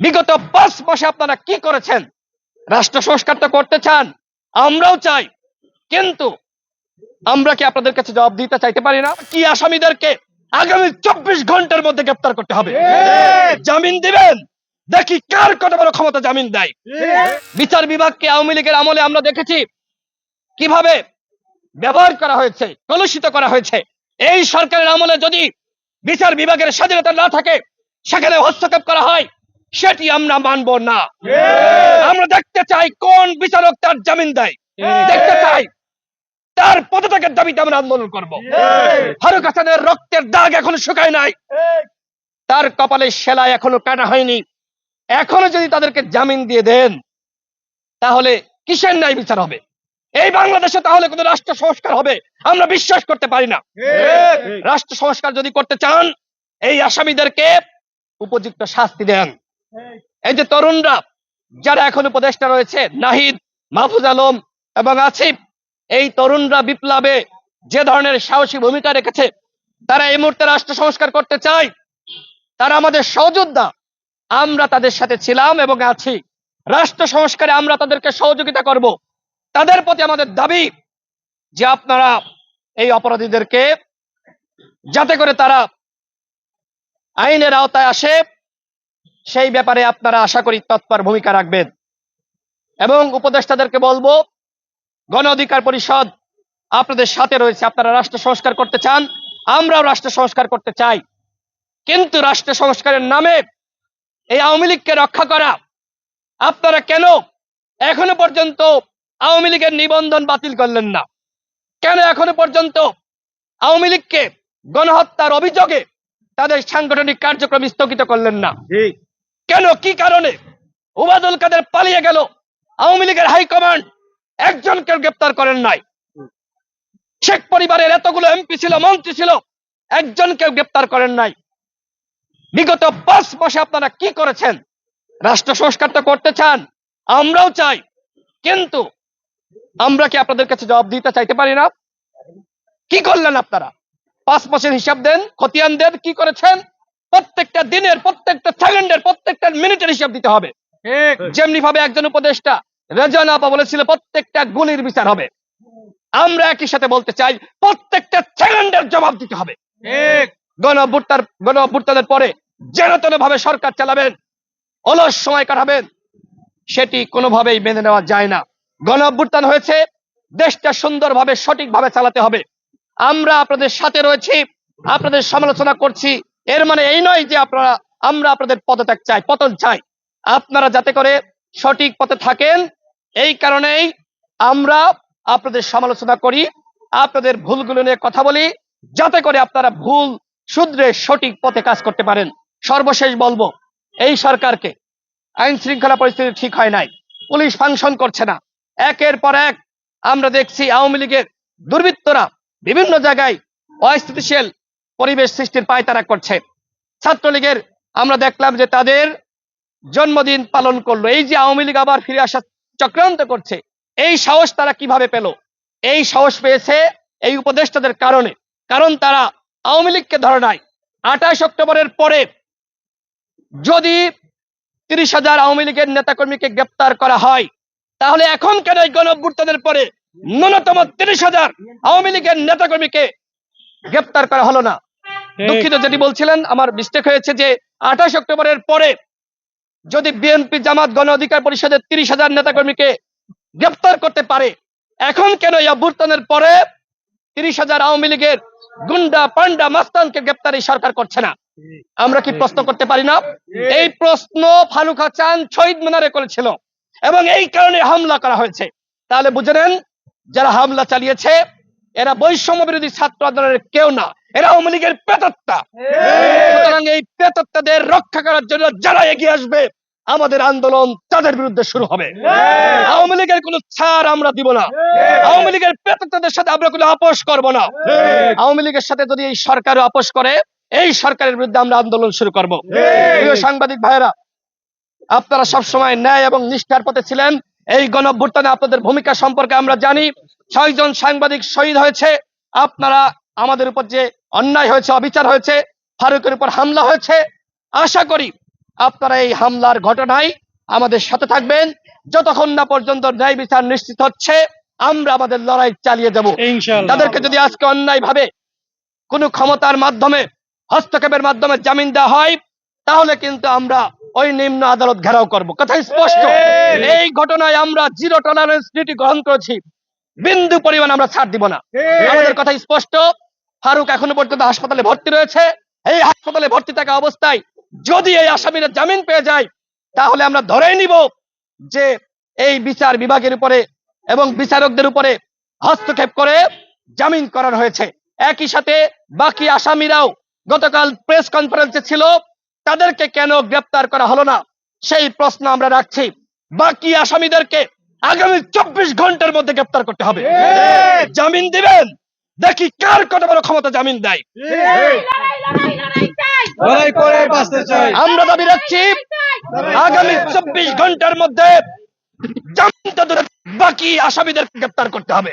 বিগত পাঁচ মাসে আপনারা কি করেছেন? রাষ্ট্র সংস্কার তো করতে চান আমরাও চাই কিন্তু আমরা কি আপনাদের কাছে জবাব দিতে চাইতে পারি না? কি আসামিদেরকে আগামী চব্বিশ ঘণ্টার মধ্যে গ্রেপ্তার করতে হবে? জামিন দিবেন? দেখি কার কত বড় ক্ষমতা জামিন দেয়। বিচার বিভাগকে আওয়ামী লীগের আমলে আমরা দেখেছি কীভাবে ব্যবহার করা হয়েছে কলুষিত করা হয়েছে। এই সরকারের আমলে যদি বিচার বিভাগের স্বাধীনতা না থাকে সেখানে হস্তক্ষেপ করা হয়। সেটি আমরা মানব না। আমরা দেখতে চাই কোন বিচারক তার জামিন দেয়। দেখতে চাই তার পদত্যাগের দাবিতে আমরা আন্দোলন করব। ফারুক হাসানের রক্তের দাগ এখনও শুকায় নাই। তার কপালে সেলাই এখনও কাটা হয়নি। এখনও যদি তাদেরকে জামিন দিয়ে দেন তাহলে কিসের ন্যায় বিচার হবে? এই বাংলাদেশে তাহলে কোন রাষ্ট্র সংস্কার হবে? আমরা বিশ্বাস করতে পারি না। রাষ্ট্র সংস্কার যদি করতে চান এই আসামিদেরকে উপযুক্ত শাস্তি দেন। এই যে তরুণরা, যারা এখন উপদেষ্টা রয়েছে, নাহিদ, মাহফুজ আলম এবং আসিফ, এই তরুণরা বিপ্লবে যে ধরনের সাহসী ভূমিকা রেখেছে, তারা এই মুহূর্তে রাষ্ট্র সংস্কার করতে চায়, তারা আমাদের সহযোদ্ধা। আমরা তাদের সাথে ছিলাম এবং আছি। রাষ্ট্র সংস্কারে আমরা তাদেরকে সহযোগিতা করব। তাদের প্রতি আমাদের দাবি যে আপনারা এই অপরাধীদেরকে যাতে করে তারা আইনের আওতায় আসে সেই ব্যাপারে আপনারা আশা করি তৎপর ভূমিকা রাখবেন। এবং উপদেষ্টাদেরকে বলব, গণ অধিকার পরিষদ আপনাদের সাথে রয়েছে, আপনারা রাষ্ট্র সংস্কার করতে চান, আমরাও রাষ্ট্র সংস্কার করতে চাই। কিন্তু রাষ্ট্র সংস্কারের নামে এই আওয়ামী লীগকে রক্ষা করা, আপনারা কেন এখনও পর্যন্ত আওয়ামী লীগের নিবন্ধন বাতিল করলেন না? কেন এখনও পর্যন্ত আওয়ামী লীগকে গণহত্যার অভিযোগে তাদের সাংগঠনিক কার্যক্রম স্থগিত করলেন না? কেন, কি কারণে? উবাদুল কাদের পালিয়ে গেল। আওয়ামী লীগের হাইকমান্ড একজনকে গ্রেপ্তার করেন নাই। শেখ পরিবারের এতগুলো এমপি ছিল, মন্ত্রী ছিল একজনকে গ্রেপ্তার করেন নাই। বিগত পাঁচ মাসে আপনারা কি করেছেন? রাষ্ট্র সংস্কার তো করতে চান, আমরাও চাই, কিন্তু আমরা কি আপনাদের কাছে জবাব দিতে চাইতে পারি না? কি করলেন আপনারা? পাঁচ মাসের হিসাব দেন, খতিয়ান দেন, কি করেছেন? প্রত্যেকটা দিনের, প্রত্যেকটা সেকেন্ডের মিনিটের হিসাব দিতে হবে। যেমনি ভাবে একজন উপদেষ্টা রেজান আপা বলেছিল প্রত্যেকটা গুলির বিচার হবে। আমরা একই সাথে বলতে চাই প্রত্যেকটা সেকেন্ডের জবাব দিতে হবে। গণ অভ্যুত্থানের পরে যেন তেন ভাবে সরকার চালাবেন অলস সময় কাটাবেন সেটি কোনোভাবেই মেনে নেওয়া যায় না। গণ অভ্যুত্থান হয়েছে দেশটা সুন্দরভাবে সঠিকভাবে চালাতে হবে। আমরা আপনাদের সাথে রয়েছি আপনাদের সমালোচনা করছি। এর মানে এই নয় যে আপনারা আমরা আপনাদের পদত্যাগ চাই, পতন চাই। আপনারা যাতে করে সঠিক পথে থাকেন, এই কারণেই আমরা আপনাদের সমালোচনা করি, আপনাদের ভুলগুলো নিয়ে কথা বলি, যাতে করে আপনারা ভুল শুধরে সঠিক পথে কাজ করতে পারেন। সর্বশেষ বলব, এই সরকারকে আইন শৃঙ্খলা পরিস্থিতি ঠিক হয় নাই, পুলিশ ফাংশন করছে না। একের পর এক আমরা দেখছি আওয়ামী লীগের দুর্বৃত্তরা বিভিন্ন জায়গায় অস্থিতিশীল পরিবেশ সৃষ্টির পায়তারা করছে। ছাত্রলীগের আমরা দেখলাম যে তাদের জন্মদিন পালন করল। এই যে আওয়ামী লীগ আবার ফিরে আসা চক্রান্ত করছে এই সাহস তারা কীভাবে পেল? এই সাহস পেয়েছে এই উপদেষ্টাদের কারণে। কারণ তারা আওয়ামী লীগকে ধরে নাই। আঠাশ অক্টোবরের পরে যদি তিরিশ হাজার আওয়ামী লীগের নেতাকর্মীকে গ্রেপ্তার করা হয় তাহলে এখন কেন এই গণঅভ্যুত্থানের পরে ন্যূনতম তিরিশ হাজার আওয়ামী লীগের নেতাকর্মীকে গ্রেপ্তার করা হলো না? দুঃখিত যেটি বলছিলেন আমার মিস্টেক হয়েছে যে আঠাশ অক্টোবরের পরে যদি বিএনপি জামাত গণ অধিকার পরিষদের তিরিশ হাজার নেতাকর্মীকে গ্রেপ্তার করতে পারে, এখন কেন এই অভ্যুত্থানের পরে তিরিশ হাজার আওয়ামী লীগের গুন্ডা পান্ডা মাস্তানকে গ্রেপ্তার এই সরকার করছে না? আমরা কি প্রশ্ন করতে পারি না? এই প্রশ্ন ফারুক চান শহীদ মিনারে করেছিল এবং এই কারণে হামলা করা হয়েছে। তাহলে বুঝে নেন, যারা হামলা চালিয়েছে, এরা বৈষম্য বিরোধী ছাত্র আন্দোলনের কেউ না। এরা আওয়ামী লীগের পেতত্তা সুতরাং এই পেতত্তাদের রক্ষা করার জন্য যারা এগিয়ে আসবে আমাদের আন্দোলন তাদের বিরুদ্ধে শুরু হবে। আওয়ামী লীগের কোনো ছাড় আমরা দিব না। আওয়ামী লীগের পেতত্তাদের সাথে আমরা কোনো আপোষ করব না। আওয়ামী লীগের সাথে যদি এই সরকারও আপোষ করে এই সরকারের বিরুদ্ধে আমরা আন্দোলন শুরু করব। প্রিয় সাংবাদিক ভাইরা আপনারা সব সময় ন্যায় এবং নিষ্ঠার পথে ছিলেন। এই গণঅভ্যুত্থানে আপনাদের ভূমিকা সম্পর্কে আমরা জানি। ছয়জন সাংবাদিক শহীদ হয়েছে। আপনারা আমাদের উপর যে অন্যায় হয়েছে অবিচার হয়েছে ফারুকের উপর হামলা হয়েছে আশা করি আপনারা এই হামলার ঘটনায় আমাদের সাথে থাকবেন। যতক্ষণ না পর্যন্ত ন্যায় বিচার নিশ্চিত হচ্ছে আমরা আমাদের লড়াই চালিয়ে যাব। তাদেরকে যদি আজকে অন্যায় ভাবে কোন ক্ষমতার মাধ্যমে হস্তক্ষেপের মাধ্যমে জামিন দেওয়া হয় তাহলে কিন্তু আমরা ওই নিম্ন আদালত ঘেরাও করব। কথা স্পষ্ট। এই ঘটনায় আমরা জিরো টলারেন্স নীতি গ্রহণ করেছি। বিন্দু পরিমাণ আমরা ছাড় দিব না। আমাদের কথা স্পষ্ট। ফারুক এখনও পর্যন্ত হাসপাতালে ভর্তি রয়েছে। এই হাসপাতালে ভর্তি থাকা অবস্থায় যদি এই আসামিরা জামিন পেয়ে যায় তাহলে আমরা ধরেই নিব যে এই বিচার বিভাগের উপরে এবং বিচারকদের উপরে হস্তক্ষেপ করে জামিন করানো হয়েছে। একই সাথে বাকি আসামিরাও গতকাল প্রেস কনফারেন্সে ছিল তাদেরকে কেন গ্রেপ্তার করা হলো না সেই প্রশ্ন আমরা রাখছি। বাকি আসামিদেরকে আগামী চব্বিশ ঘণ্টার মধ্যে গ্রেপ্তার করতে হবে। জামিন দিবেন দেখি কার কত বড় ক্ষমতা জামিন দেয়। লড়াই করে বাঁচতে চাই। আমরা দাবি রাখছি আগামী চব্বিশ ঘণ্টার মধ্যে বাকি আসামিদের গ্রেপ্তার করতে হবে।